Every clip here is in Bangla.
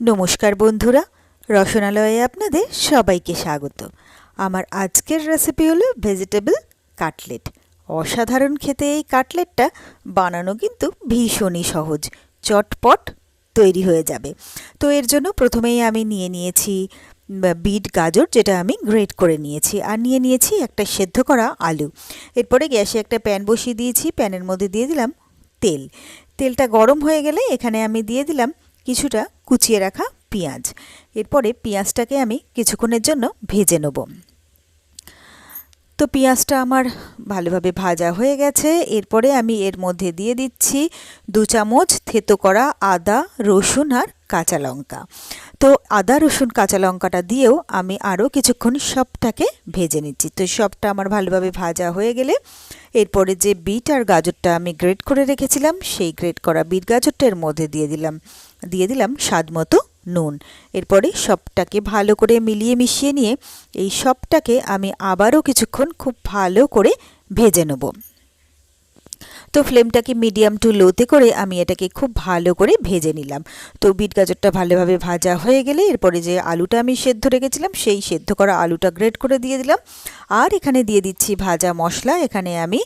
নমস্কার বন্ধুরা, রসনালয়ে আপনাদের সবাইকে স্বাগত। আমার আজকের রেসিপি হলো ভেজিটেবল কাটলেট অসাধারণ খেতে এই কাটলেটটা বানানো কিন্তু ভীষণই সহজ, চটপট তৈরি হয়ে যাবে। তো এর জন্য প্রথমেই আমি নিয়ে নিয়েছি বিট গাজর যেটা আমি গ্রেট করে নিয়েছি, আর নিয়ে নিয়েছি একটা সেদ্ধ করা আলু। এরপরে গ্যাসে একটা প্যান বসিয়ে দিয়েছি, প্যানের মধ্যে দিয়ে দিলাম তেল। তেলটা গরম হয়ে গেলে এখানে আমি দিয়ে দিলাম কিছুটা কুচিয়ে রাখা পেঁয়াজ। এরপরে পেঁয়াজটাকে আমি কিছুক্ষণের জন্য ভেজে নেব। তো পেঁয়াজটা আমার ভালোভাবে ভাজা হয়ে গেছে। এরপরে আমি এর মধ্যে দিয়ে দিচ্ছি দু চামচ থেতো করা আদা, রসুন আর কাঁচা লঙ্কা। তো আদা, রসুন, কাঁচা লঙ্কাটা দিয়েও আমি আরও কিছুক্ষণ সবটাকে ভেজে নিচ্ছি। তো সবটা আমার ভালোভাবে ভাজা হয়ে গেলে এরপরে যে বিট আর গাজরটা আমি গ্রেট করে রেখেছিলাম, সেই গ্রেট করা বিট গাজরটা এর মধ্যে দিয়ে দিলাম। দিয়ে দিলাম স্বাদ মতো নুন। এরপরে সবটাকে ভালো করে মিলিয়ে মিশিয়ে নিয়ে এই সবটাকে আমি আবারও কিছুক্ষণ খুব ভালো করে ভেজে নেব। তো ফ্লেমটাকে মিডিয়াম টু লোতে করে আমি এটাকে খুব ভালো করে ভেজে নিলাম। তো বিট গাজরটা ভালোভাবে ভাজা হয়ে গেলে এরপরে যে আলুটা আমি সেদ্ধ রেখেছিলাম সেই সেদ্ধ করা আলুটা গ্রেট করে দিয়ে দিলাম। আর এখানে দিয়ে দিচ্ছি ভাজা মশলা। এখানে আমি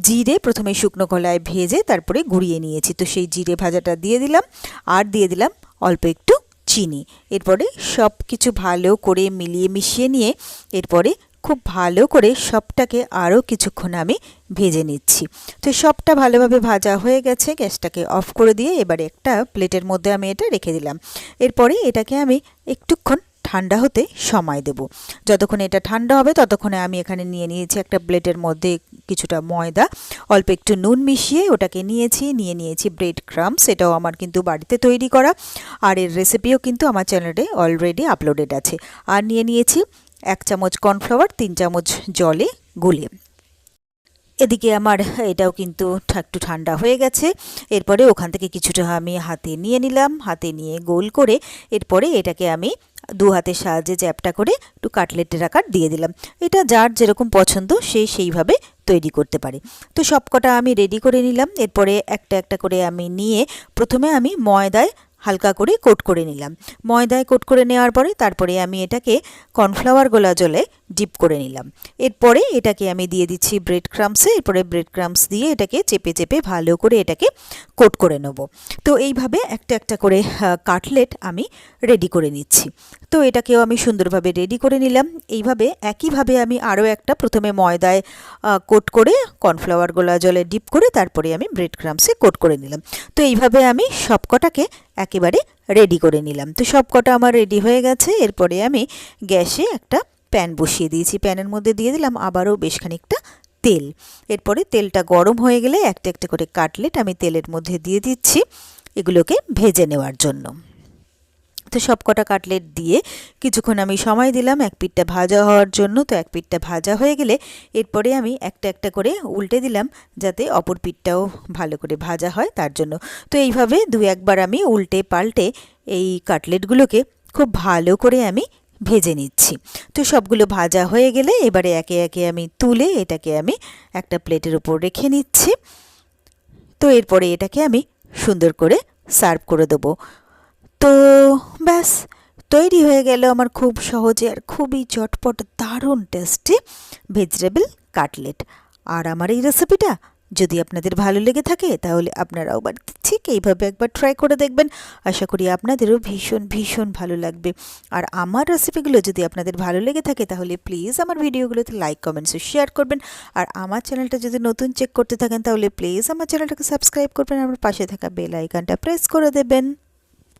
জিরে প্রথমে শুকনো কলায় ভেজে তারপরে গুঁড়িয়ে নিয়েছি। তো সেই জিরে ভাজাটা দিয়ে দিলাম। আর দিয়ে দিলাম অল্প একটু চিনি। এরপরে সব কিছু ভালো করে মিলিয়ে মিশিয়ে নিয়ে এরপরে খুব ভালো করে সবটাকে আরও কিছুক্ষণ আমি ভেজে নিচ্ছি। তো সবটা ভালোভাবে ভাজা হয়ে গেছে, গ্যাসটাকে অফ করে দিয়ে এবারে একটা প্লেটের মধ্যে আমি এটা রেখে দিলাম। এরপরে এটাকে আমি একটুক্ষণ ঠান্ডা হতে সময় দেব। যতক্ষণ এটা ঠান্ডা হবে ততক্ষণে আমি এখানে নিয়ে নিয়েছি একটা প্লেটের মধ্যে কিছুটা ময়দা, অল্প একটু নুন মিশিয়ে ওটাকে নিয়েছি, নিয়ে নিয়েছি ব্রেড ক্রামস এটাও আমার কিন্তু বাড়িতে তৈরি করা। আর এর রেসিপিও কিন্তু আমার চ্যানেলে অলরেডি আপলোডেড আছে। আর নিয়ে নিয়েছি এক চামচ কর্নফ্লাওয়ার তিন চামচ জলে গুলে এদিকে আমার, এটাও কিন্তু একটু ঠান্ডা হয়ে গেছে। এরপরে ওখান থেকে কিছুটা আমি হাতে নিয়ে নিলাম, হাতে নিয়ে গোল করে এরপরে এটাকে আমি দু হাতের সাহায্যে চ্যাপটা করে একটু কাটলেটের আকার দিয়ে দিলাম। এটা যার যেরকম পছন্দ, সে সেইভাবে তৈরি করতে পারে। তো সবকটা আমি রেডি করে নিলাম। এরপরে একটা একটা করে আমি নিয়ে প্রথমে আমি ময়দায় হালকা করে কোট করে নিলাম। ময়দায় কোট করে নেওয়ার পরে তারপরে আমি এটাকে কর্নফ্লাওয়ার গোলা জলে ডিপ করে নিলাম। এরপরে এটাকে আমি দিয়ে দিচ্ছি ব্রেড ক্রামসে এরপরে ব্রেড ক্রামস দিয়ে এটাকে চেপে চেপে ভালো করে এটাকে কোট করে নেব। তো এইভাবে একটা একটা করে কাটলেট আমি রেডি করে নিচ্ছি। তো এটাকেও আমি সুন্দরভাবে রেডি করে নিলাম। এইভাবে একইভাবে আমি আরও একটা প্রথমে ময়দায় কোট করে কর্নফ্লাওয়ার গোলা জলে ডিপ করে তারপরে আমি ব্রেড ক্রামসে কোট করে নিলাম। তো এইভাবে আমি সবকটাকে একেবারে রেডি করে নিলাম। তো সব কটা আমার রেডি হয়ে গেছে। এরপরে আমি গ্যাসে একটা প্যান বসিয়ে দিয়েছি। প্যানের মধ্যে দিয়ে দিলাম আবারও বেশ খানিকটা তেল। এরপরে তেলটা গরম হয়ে গেলে একটা একটা করে কাটলেট আমি তেলের মধ্যে দিয়ে দিচ্ছি এগুলোকে ভেজে নেওয়ার জন্য। তো সব কটা কাটলেট দিয়ে কিছুক্ষণ আমি সময় দিলাম, এক পিঠটা ভাজা হওয়ার জন্য। তো এক পিঠটা ভাজা হয়ে গেলে এরপরে আমি একটা একটা করে উল্টে দিলাম যাতে অপর পিঠটাও ভালো করে ভাজা হয় তার জন্য। তো এইভাবে দু একবার আমি উল্টে পাল্টে এই কাটলেটগুলোকে খুব ভালো করে আমি ভেজে নিচ্ছি। তো সবগুলো ভাজা হয়ে গেলে এবারে একে একে আমি তুলে এটাকে আমি একটা প্লেটের উপর রেখে নিচ্ছি। তো এরপরে এটাকে আমি সুন্দর করে সার্ভ করে দেবো। তো ব্যাস, তৈরি হয়ে গেল আমার খুব সহজে আর খুবই চটপট দারুণ টেস্টি ভেজিটেবল কাটলেট আর আমার এই রেসিপিটা যদি আপনাদের ভালো লেগে থাকে, তাহলে আপনারাও বাড়িতে ঠিক এইভাবে একবার ট্রাই করে দেখবেন। আশা করি আপনাদেরও ভীষণ ভীষণ ভালো লাগবে। আর আমার রেসিপিগুলো যদি আপনাদের ভালো লেগে থাকে, তাহলে প্লিজ আমার ভিডিওগুলোতে লাইক কমেন্টস শেয়ার করবেন। আর আমার চ্যানেলটা যদি নতুন চেক করতে থাকেন, তাহলে প্লিজ আমার চ্যানেলটাকে সাবস্ক্রাইব করবেন। আমার পাশে থাকা বেল আইকনটা প্রেস করে দেবেন।